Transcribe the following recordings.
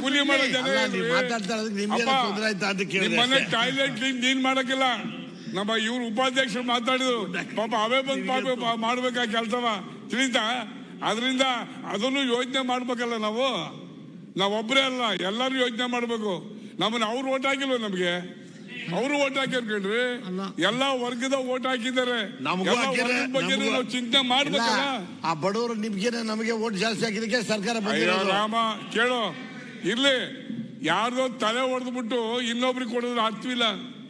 ಕೂಲಿ ಮಾಡೋ ಜನ. ಟಾಯ್ಲೆಟ್ ಕ್ಲೀನ್ ನೀನ್ ಮಾಡಕ್ಕಿಲ್ಲ. ನಮ್ಮ ಇವ್ರು ಉಪಾಧ್ಯಕ್ಷರು ಮಾತಾಡಿದ್ರು. ಪಾಪ ಅವೇ ಬಂದ್ ಪಾಪ ಮಾಡ್ಬೇಕಾ ಕೆಲ್ಸವ. ತಿಳಿತಾ? ಅದರಿಂದ ಅದನ್ನು ಯೋಜನೆ ಮಾಡ್ಬೇಕಲ್ಲ ನಾವು. ನಾವೊಬ್ಬರೇ ಅಲ್ಲ ಎಲ್ಲರೂ ಯೋಜನೆ ಮಾಡ್ಬೇಕು. ನಮ್ಮನ್ನ ಅವ್ರು ಓಟ್ ಹಾಕಿಲ್ವ ನಮ್ಗೆ? ಅವರು ಓಟ್ ಹಾಕ್ಯಾರ ಕೇಳ್ರಿ ಎಲ್ಲಾ ವರ್ಗದ ಓಟ್ ಹಾಕಿದ್ದಾರೆ. ನಮಗೂ ಬಗ್ಗೆ ನಮಗೂ- ನಾವು ಚಿಂತನೆ ಮಾಡ್ಬೇಕಲ್ಲ? ಇಲ್ಲ, ಆ ಬಡವರು ನಿಮ್ಗೇನೆ ನಮಗೆ ಓಟ್ ಜಾಸ್ತಿ ಹಾಕಿದಕ್ಕೆ ಸರ್ಕಾರ ಅಯ್ಯೋ ಬಂದಿರೋದು ರಾಮ ಕೇಳು. ಇರ್ಲಿ. ಯಾರ್ದೋ ತಲೆ ಹೊಡೆದ್ಬಿಟ್ಟು ಇನ್ನೊಬ್ರಿಗೆ ಕೊಡೋದ್ರ ಅರ್ಥವಿಲ್ಲ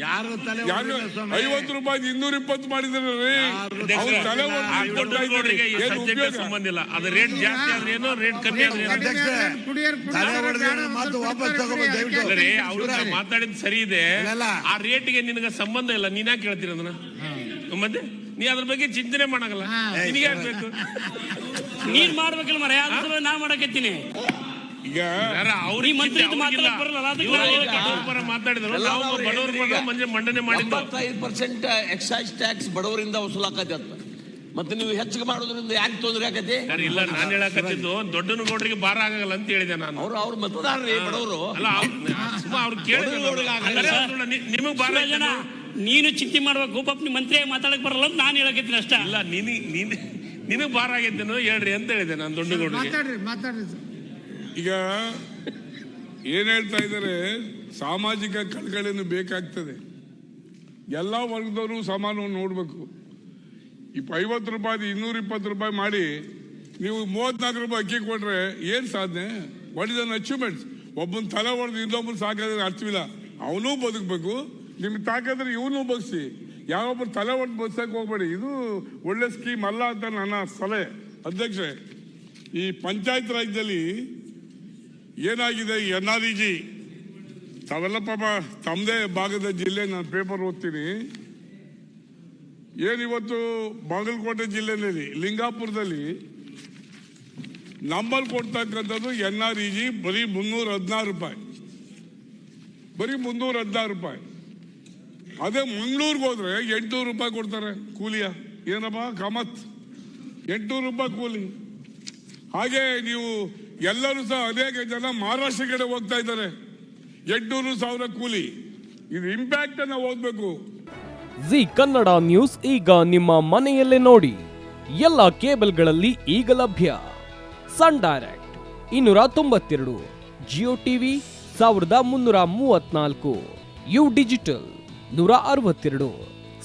ಯಾರು ತಲೆ. ಐವತ್ತು ರೂಪಾಯಿ ಇನ್ನೂರ ಇಪ್ಪತ್ತು ಮಾಡಿದ್ರಿ ಸಂಬಂಧ ಇಲ್ಲ. ಅದು ರೇಟ್ ಜಾಸ್ತಿ ಆದ್ರೆ ಏನು? ರೇಟ್ ಕಮ್ಮಿ ಆದ್ರೆ ಅವ್ರು ಮಾತಾಡಿದ್ ಸರಿ ಇದೆ. ಆ ರೇಟ್ಗೆ ನಿನಗ ಸಂಬಂಧ ಇಲ್ಲ. ನೀನ್ ಯಾಕೆ ಹೇಳ್ತೀರ ಅದನ್ನ? ಮತ್ತೆ? ನೀ ಅದ್ರ ಬಗ್ಗೆ ಚಿಂತನೆ ಮಾಡಲ್ಲ ನಿನಗೆ ಬೇಕು? ನೀನ್ ಮಾಡ್ಬೇಕಲ್ಲ ಮರ ಯಾವ್ದು ನಾ ಮಾಡಕತ್ತೀನಿ ಈಗ ಅವ್ರಿಗೆ ಮಂತ್ರಿ ಮಾತಾಡಿದ್ರು. ನಾವು ಬಡವ್ರ ಮಂಡನೆ ಮಾಡಿದ್ದು. ಎಂಬತ್ತೈದು ಪರ್ಸೆಂಟ್ ಎಕ್ಸೈಸ್ ಟ್ಯಾಕ್ಸ್ ಬಡವರಿಂದ ವಸೂಲಾಕತಿ ಅಂತ. ಮತ್ತೆ ನೀವು ಹೆಚ್ಚಿಗೆ ಮಾಡೋದ್ರಿಂದ ಯಾಕೆ ತೊಂದರೆ ಆಕತಿ? ಸರ್, ಇಲ್ಲ ನಾನು ಹೇಳಕತ್ತಿದ್ದು ದೊಡ್ಡನ ಗೌಡ್ರಿಗೆ ಭಾರ ಆಗಲ್ಲ ಅಂತ ಹೇಳಿದೆ ನಾನು. ಅವ್ರು ಅವ್ರ ಮತದಾರರಿ ಬಡವರು. ಅಲ್ಲ ಸುಮ್ಮ ಅವ್ರು ಕೇಳಿದ್ರೆ ನಿಮಗೆ ಭಾರ ಜನ ನೀನು ಚಿಂತೆ ಮಾಡ್ಬೇಕು ಗೋಪಪ್ಪ ನಿಮ್ಮ ಮಂತ್ರಿ ಮಾತಾಡಕ್ ಬರಲ್ಲ ಅಂತ ನಾನು ಹೇಳಕತ್ತೀನಿ ಅಷ್ಟೇ. ಅಲ್ಲ ನೀನು ನೀನು ನಿನಗ್ ಭಾರ ಆಗೈತೆ ಹೇಳ್ರಿ ಅಂತ ಹೇಳಿದೆ ನಾನು ದೊಡ್ಡ ಗೌಡ್ರಿಗೆ. ಮಾತಾಡ್ರಿ ಮಾತಾಡ್ರಿ. ಈಗ ಏನ್ ಹೇಳ್ತಾ ಇದ್ದಾರೆ? ಸಾಮಾಜಿಕ ಕಳಕಳಿಯನ್ನು ಬೇಕಾಗ್ತದೆ. ಎಲ್ಲ ವರ್ಗದವರು ಸಮಾನವನ್ನು ನೋಡ್ಬೇಕು. ಇಪ್ಪ, ಐವತ್ತು ರೂಪಾಯಿ ಇನ್ನೂರ ಇಪ್ಪತ್ತು ರೂಪಾಯಿ ಮಾಡಿ, ನೀವು ಮೂವತ್ನಾಲ್ಕು ರೂಪಾಯಿ ಅಕ್ಕಿ ಕೊಟ್ರೆ ಏನ್ ಸಾಧನೆ? ವಾಟ್ ಇಸ್ ಅನ್ ಅಚೀವ್ಮೆಂಟ್ ಒಬ್ಬನ ತಲೆ ಹೊಡೆದು ಇನ್ನೊಬ್ಬನ ಸಾಕಾದ್ರೆ ಅರ್ಥವಿಲ್ಲ. ಅವನು ಬದುಕಬೇಕು. ನಿಮ್ಗೆ ತಾಕಾದ್ರೆ ಇವನು ಬಗ್ಸಿ. ಯಾವೊಬ್ಬರು ತಲೆ ಹೊಡೆದು ಬಗ್ಸಕ್ಕೆ ಹೋಗ್ಬೇಡಿ. ಇದು ಒಳ್ಳೆ ಸ್ಕೀಮ್ ಅಲ್ಲ ಅಂತ ನನ್ನ ಸಲಹೆ. ಅಧ್ಯಕ್ಷೆ ಈ ಪಂಚಾಯತ್ ರಾಜ್ಯದಲ್ಲಿ ಏನಾಗಿದೆ ಎನ್ ಆರ್ ಇ ಜಿ ತಮ್ಮದೇ ಭಾಗದ ಜಿಲ್ಲೆ, ನಾನು ಪೇಪರ್ ಓದ್ತೀನಿ. ಏನಿವತ್ತು ಬಾಗಲಕೋಟೆ ಜಿಲ್ಲೆಯಲ್ಲಿ ಲಿಂಗಾಪುರದಲ್ಲಿ ನಂಬರ್ ಕೊಡ್ತಕ್ಕಂಥದ್ದು ಎನ್ ಆರ್ ಇ ಜಿ ಬರೀ ಮುನ್ನೂರ ಹದಿನಾರು ರೂಪಾಯಿ. ಬರೀ ಮುನ್ನೂರ ಹದಿನಾರು ರೂಪಾಯಿ. ಅದೇ ಮಂಗಳೂರಿಗೆ ಹೋದ್ರೆ ಎಂಟುನೂರು ರೂಪಾಯಿ ಕೊಡ್ತಾರೆ ಕೂಲಿಯ. ಏನಪ್ಪ, ಕಮತ್? ಎಂಟುನೂರು ರೂಪಾಯಿ ಕೂಲಿ. ಹಾಗೆ ನೀವು ಎಲ್ಲರೂ ಸಹ ಅನೇಕ ಜನ ಮಹಾರಾಷ್ಟ್ರ ಕಡೆ ಹೋಗ್ತಾ ಇದ್ದಾರೆ. ಎಂಟುನೂರು ಸಾವಿರ ಕೂಲಿ. ಇದು ಇಂಪ್ಯಾಕ್ಟ್ ಅನ್ನ ಓದ್ಬೇಕು. ಜಿ ಕನ್ನಡ ನ್ಯೂಸ್ ಈಗ ನಿಮ್ಮ ಮನೆಯಲ್ಲೇ ನೋಡಿ. ಎಲ್ಲ ಕೇಬಲ್ಗಳಲ್ಲಿ ಈಗ ಲಭ್ಯ. ಸನ್ ಡೈರೆಕ್ಟ್ ಇನ್ನೂರ ತೊಂಬತ್ತೆರಡು, ಜಿಯೋ ಟಿವಿ ಸಾವಿರದ ಮುನ್ನೂರ ಮೂವತ್ನಾಲ್ಕು, ಯು ಡಿಜಿಟಲ್ ನೂರ ಅರವತ್ತೆರಡು,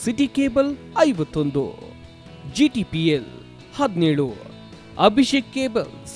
ಸಿಟಿ ಕೇಬಲ್ ಐವತ್ತೊಂದು, ಜಿ ಟಿ ಪಿ ಎಲ್ ಹದಿನೇಳು, ಅಭಿಷೇಕ್ ಕೇಬಲ್ಸ್